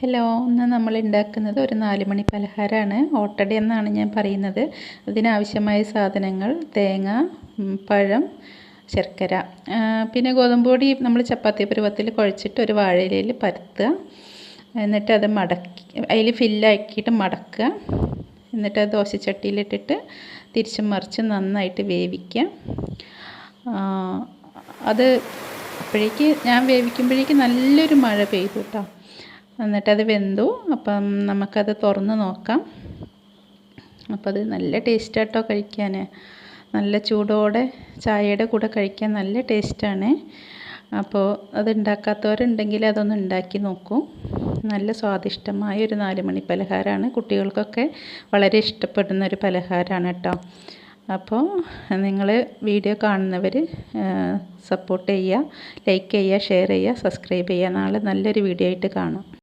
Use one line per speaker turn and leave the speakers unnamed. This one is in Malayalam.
ഹലോ ഇന്ന് നമ്മൾ ഉണ്ടാക്കുന്നത് ഒരു നാലുമണി പലഹാരമാണ്. ഓട്ടടി എന്നാണ് ഞാൻ പറയുന്നത്. അതിനാവശ്യമായ സാധനങ്ങൾ തേങ്ങ പഴം ശർക്കര. പിന്നെ ഗോതമ്പ് പൊടി നമ്മൾ ചപ്പാത്തി പരുവത്തിൽ കുഴച്ചിട്ട് ഒരു വാഴയിലയിൽ പരത്തുക. എന്നിട്ട് അത് മടക്കി അതിൽ ഫില്ലാക്കിയിട്ട് മടക്കുക. എന്നിട്ട് അത് ദോശച്ചട്ടിയിലിട്ടിട്ട് തിരിച്ചും മറിച്ച് നന്നായിട്ട് വേവിക്കുക. അത് അപ്പോഴേക്ക് ഞാൻ വേവിക്കുമ്പോഴേക്ക് നല്ലൊരു മഴ പെയ്തു കേട്ടോ. എന്നിട്ടത് വെന്തു. അപ്പം നമുക്കത് തുറന്ന് നോക്കാം. അപ്പോൾ അത് നല്ല ടേസ്റ്റ് കേട്ടോ കഴിക്കാൻ നല്ല ചൂടോടെ ചായയുടെ കൂടെ കഴിക്കാൻ നല്ല ടേസ്റ്റാണ്. അപ്പോൾ അത് ഉണ്ടാക്കാത്തവരുണ്ടെങ്കിൽ അതൊന്ന് ഉണ്ടാക്കി നോക്കൂ. നല്ല സ്വാദിഷ്ടമായ ഒരു നാലുമണി പലഹാരമാണ്. കുട്ടികൾക്കൊക്കെ വളരെ ഇഷ്ടപ്പെടുന്ന ഒരു പലഹാരമാണ് കേട്ടോ. അപ്പോൾ നിങ്ങൾ വീഡിയോ കാണുന്നവർ സപ്പോർട്ട് ചെയ്യുക ലൈക്ക് ചെയ്യുക ഷെയർ ചെയ്യുക സബ്സ്ക്രൈബ് ചെയ്യുക. നാളെ നല്ലൊരു വീഡിയോ ആയിട്ട് കാണാം.